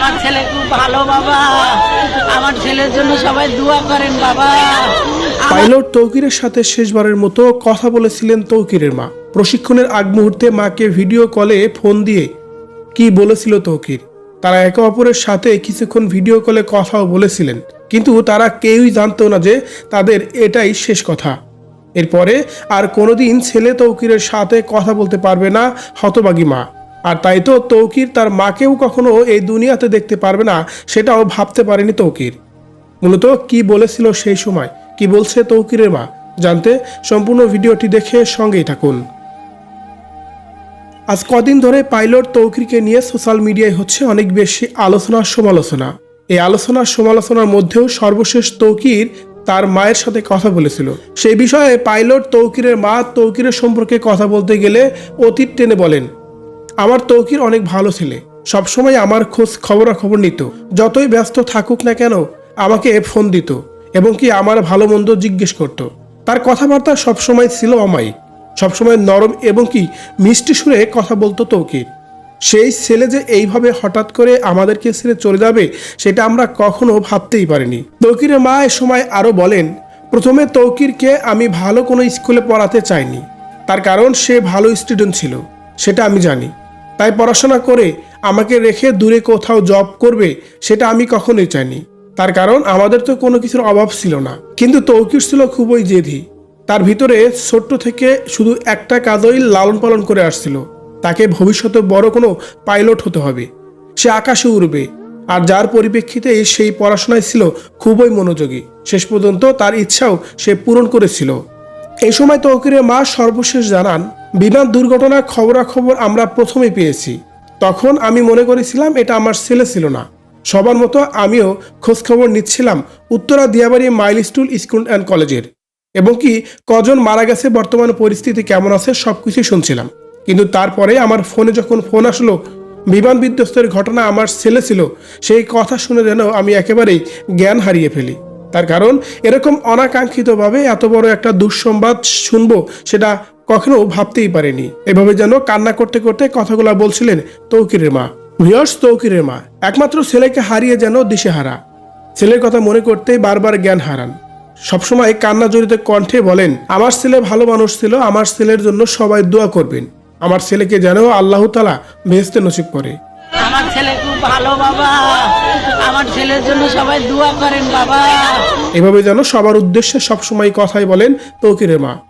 আমার ছেলে খুব ভালো, বাবা। আমার ছেলের জন্য সবাই দোয়া করেন, বাবা। পাইলট তৌকিরের সাথে শেষবারের মতো কথা বলেছিলেন তৌকিরের মা। প্রশিক্ষণের আগ মুহূর্তে মাকে ভিডিও কলে ফোন দিয়ে, কি বলেছিল তৌকির? তারা একে অপরের সাথে কিছুক্ষণ ভিডিও কলে কথাও বলেছিলেন। কিন্তু তারা কেউই জানতো না যে তাদের এটাই শেষ কথা। এরপরে আর কোনোদিন ছেলে তৌকিরের সাথে কথা বলতে পারবে না হতবাগী মা। আর তাই তো তৌকির তার মাকেও কখনো এই দুনিয়াতে দেখতে পারবে না, সেটাও ভাবতে পারেনি তৌকির। মূলত কি বলেছিল সেই সময়? কি বলছে তৌকিরের মা? জানতে সম্পূর্ণ ভিডিওটি দেখে সঙ্গেই থাকুন। আজ কদিন ধরে পাইলট তৌকিরকে নিয়ে সোশ্যাল মিডিয়ায় হচ্ছে অনেক বেশি আলোচনা সমালোচনা। এই আলোচনা সমালোচনার মধ্যেও সর্বশেষ তৌকির তার মায়ের সাথে কথা বলেছিল। সেই বিষয়ে পাইলট তৌকিরের মা তৌকিরের সম্পর্কে কথা বলতে গেলে অতীত টেনে বলেন আমার তৌকির অনেক ভালো ছেলে। সবসময় আমার খোঁজ খবরাখবর নিত। যতই ব্যস্ত থাকুক না কেন, আমাকে ফোন দিত এবং কি আমার ভালো মন্দ জিজ্ঞেস করত। তার কথাবার্তা সবসময় ছিল অমায়িক। সবসময় নরম এবং কি মিষ্টি সুরে কথা বলতো তৌকির। সেই ছেলে যে এইভাবে হঠাৎ করে আমাদেরকে ছেড়ে চলে যাবে, সেটা আমরা কখনো ভাবতেই পারিনি। তৌকিরের মা এ সময় আরও বলেন, প্রথমে তৌকিরকে আমি ভালো কোনো স্কুলে পড়াতে চাইনি। তার কারণ সে ভালো স্টুডেন্ট ছিল, সেটা আমি জানি। তাই পড়াশোনা করে আমাকে রেখে দূরে কোথাও জব করবে, সেটা আমি কখনোই চাইনি। তার কারণ আমাদের তো কোনো কিছুর অভাব ছিল না। কিন্তু তৌকির ছিল খুবই জেদি। তার ভিতরে ছোট্ট থেকে শুধু একটা কাজই লালন পালন করে আসছিল। তাকে ভবিষ্যতে বড় কোনো পাইলট হতে হবে। সে আকাশে উড়বে। আর যার পরিপ্রেক্ষিতে সেই পড়াশোনায় ছিল খুবই মনোযোগী। শেষ পর্যন্ত তার ইচ্ছাও সে পূরণ করেছিল। এই সময় তৌকিরের মা সর্বশেষ জানান বিমান দুর্ঘটনার খবরাখবর আমরা প্রথমে পেয়েছি। তখন আমি মনে করেছিলাম এটা আমার ছেলে ছিল না। সবার মতো আমিও খোঁজখবর নিচ্ছিলাম Uttara Diabari mile school school and কলেজের। এবং কি কজন মারা গেছে, বর্তমান পরিস্থিতি কেমন আছে সব কিছুই শুনছিলাম। কিন্তু তারপরে আমার ফোনে যখন ফোন আসলো, বিমান বিধ্বস্তের ঘটনা আমার ছেলে ছিল, সেই কথা শুনে যেন আমি একেবারেই জ্ঞান হারিয়ে ফেলি। তার কারণ এরকম অনাকাঙ্ক্ষিতভাবে এত বড় একটা দুঃসংবাদ শুনব, সেটা কখনো ভাবতেই পারেনি। এভাবে যেন কান্না করতে করতে কথাগুলো বলছিলেন তৌকিরের মা। ভিয়র্স তৌকিরের মা। একমাত্র ছেলেকে হারিয়ে যেন দিশেহারা। ছেলের কথা মনে করতেই বারবার জ্ঞান হারান। সবসময় কান্না জড়িত কণ্ঠে বলেন আমার ছেলে ভালো মানুষ ছিল আমার ছেলের জন্য সবাই দোয়া করবেন। আমার ছেলেকে যেন আল্লাহ তালা ভেস্তে নসিব করে। আমার ছেলে খুব ভালো বাবা। আমার ছেলের জন্য সবাই দোয়া করেন বাবা। এভাবে যেন সবার উদ্দেশ্যে সবসময় কথাই বলেন তৌকিরের মা।